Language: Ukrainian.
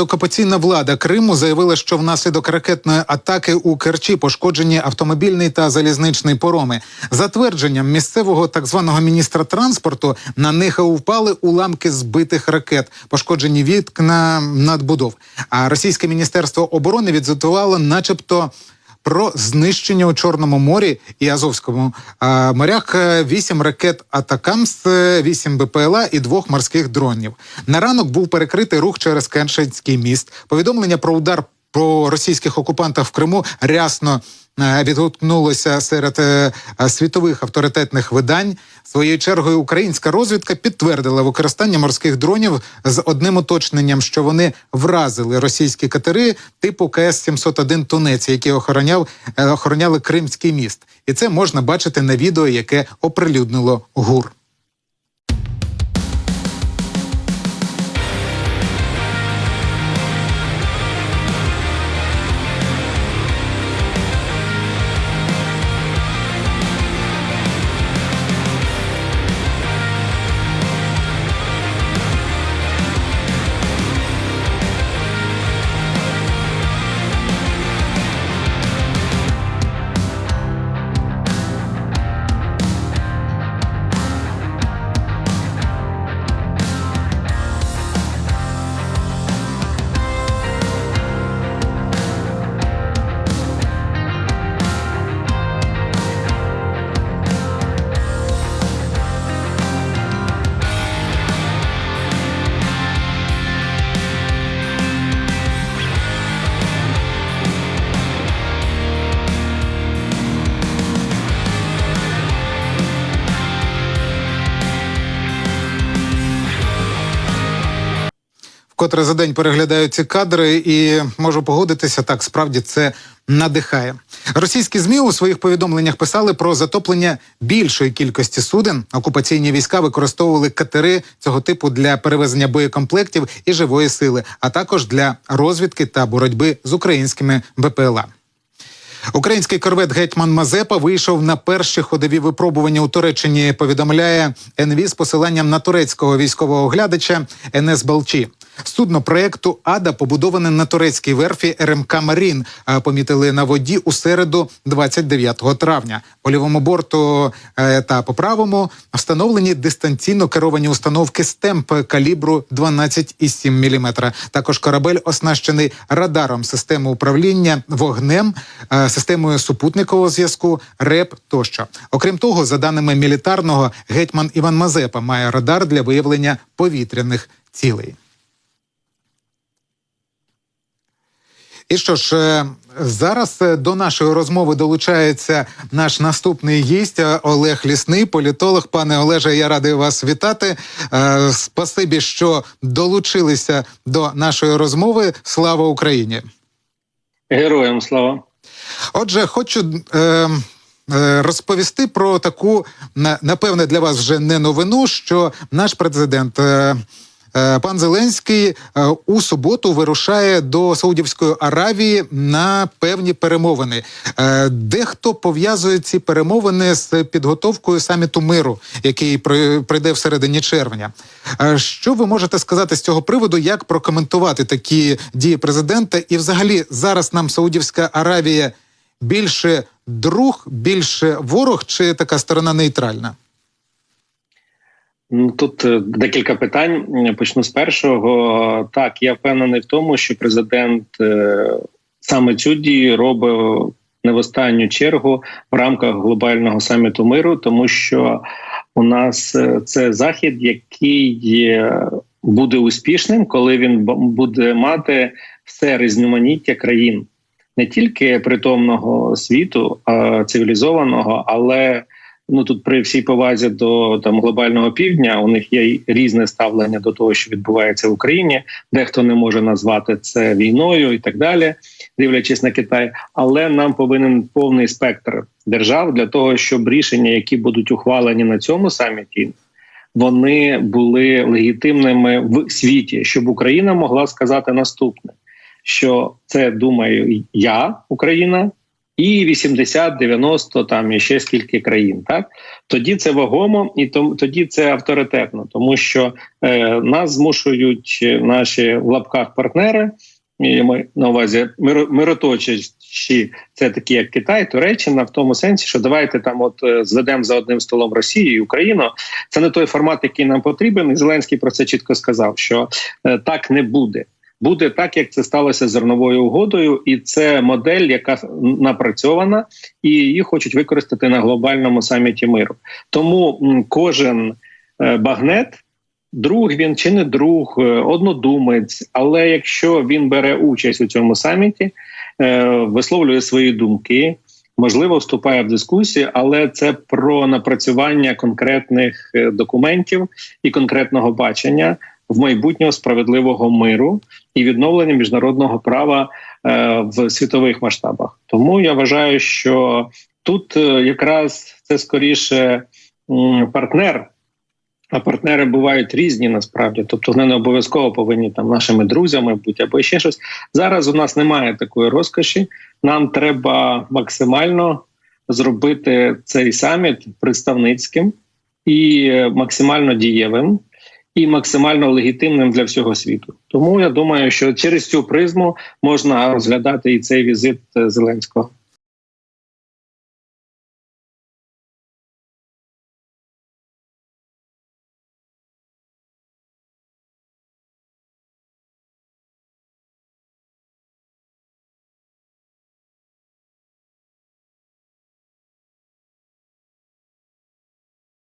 Окупаційна влада Криму заявила, що внаслідок ракетної атаки у Керчі пошкоджені автомобільний та залізничний пороми. За твердженням місцевого так званого міністра транспорту на них впали уламки збитих ракет, пошкоджені вікна надбудов. А російське міністерство оборони відзвітувало, начебто. Про знищення у Чорному морі і Азовському морях е, вісім ракет Атакамс, е, вісім БПЛА і двох морських дронів. На ранок був перекритий рух через Кеншинський міст. Повідомлення про удар про російських окупантів в Криму рясно е, відгукнулося серед е, е, світових авторитетних видань. Своєю чергою українська розвідка підтвердила використання морських дронів з одним уточненням, що вони вразили російські катери типу КС 701 Тунець, які охороняв охороняли Кримський міст, і це можна бачити на відео, яке оприлюднило ГУР. Вкотре за день переглядаю ці кадри і можу погодитися, так справді це надихає. Російські змі у своїх повідомленнях писали про затоплення більшої кількості суден. Окупаційні війська використовували катери цього типу для перевезення боєкомплектів і живої сили, а також для розвідки та боротьби з українськими БПЛА. Український корвет гетьман Мазепа вийшов на перші ходові випробування у Туреччині. Повідомляє НВ з посиланням на турецького військового оглядача НС Балчі. Судно проекту Ада побудоване на турецькій верфі РМК Марін. Помітили на воді у середу, 29 травня. По лівому борту е, та по правому встановлені дистанційно керовані установки стемп калібру 12,7 мм. Також корабель оснащений радаром системи управління вогнем, е, системою супутникового зв'язку, РЕП тощо. Окрім того, за даними мілітарного, гетьман Іван Мазепа має радар для виявлення повітряних цілей. І що ж, е, зараз е, до нашої розмови долучається наш наступний гість е, Олег Лісний, політолог. Пане Олеже, я радий вас вітати. Спасибі, що долучилися до нашої розмови. Слава Україні! Героям слава. Отже, хочу. Е, Розповісти про таку напевне для вас вже не новину, що наш президент пан Зеленський е, у суботу вирушає до Саудівської Аравії на певні перемовини. Е, Дехто пов'язує ці перемовини з підготовкою саміту миру, який прийде в середині червня. Е, Що ви можете сказати з цього приводу? Як прокоментувати такі дії президента? І, взагалі, зараз нам Саудівська Аравія більше друг, більше ворог, чи така сторона нейтральна? Тут е, декілька питань. Почну з першого. Так, я впевнений в тому, що президент е, саме цю дію робив не в останню чергу в рамках глобального саміту миру, тому що у нас е, це захід, який е, буде успішним, коли він буде мати все різноманіття країн, не тільки притомного світу, а цивілізованого, але ну тут при всій повазі до там глобального півдня у них є різне ставлення до того, що відбувається в Україні. Дехто не може назвати це війною і так далі, дивлячись на Китай. Але нам повинен повний спектр держав для того, щоб рішення, які будуть ухвалені на цьому саміті, вони були легітимними в світі, щоб Україна могла сказати наступне: що це думаю я, Україна, і 80, 90, там і ще скільки країн. Так тоді це вагомо, і тоді це авторитетно, тому що е, нас змушують наші в лапках партнери. І ми на увазі миро- це такі як Китай, Туреччина, в тому сенсі, що давайте там, от е, зведемо за одним столом Росію і Україну. Це не той формат, який нам потрібен. І Зеленський про це чітко сказав, що е, так не буде. Буде так, як це сталося з зерновою угодою, і це модель, яка напрацьована, і її хочуть використати на глобальному саміті миру. Тому кожен е, багнет, друг він чи не друг, е, однодумець, але якщо він бере участь у цьому саміті, е, висловлює свої думки. Можливо, вступає в дискусії, але це про напрацювання конкретних документів і конкретного бачення в майбутнього справедливого миру і відновлення міжнародного права е, в світових масштабах. Тому я вважаю, що тут е, якраз це скоріше партнер. А партнери бувають різні насправді, тобто вони не обов'язково повинні там нашими друзями бути або ще щось. Зараз у нас немає такої розкоші. Нам треба максимально зробити цей саміт представницьким і е, максимально дієвим, і максимально легітимним для всього світу. Тому я думаю, що через цю призму можна розглядати і цей візит е, Зеленського.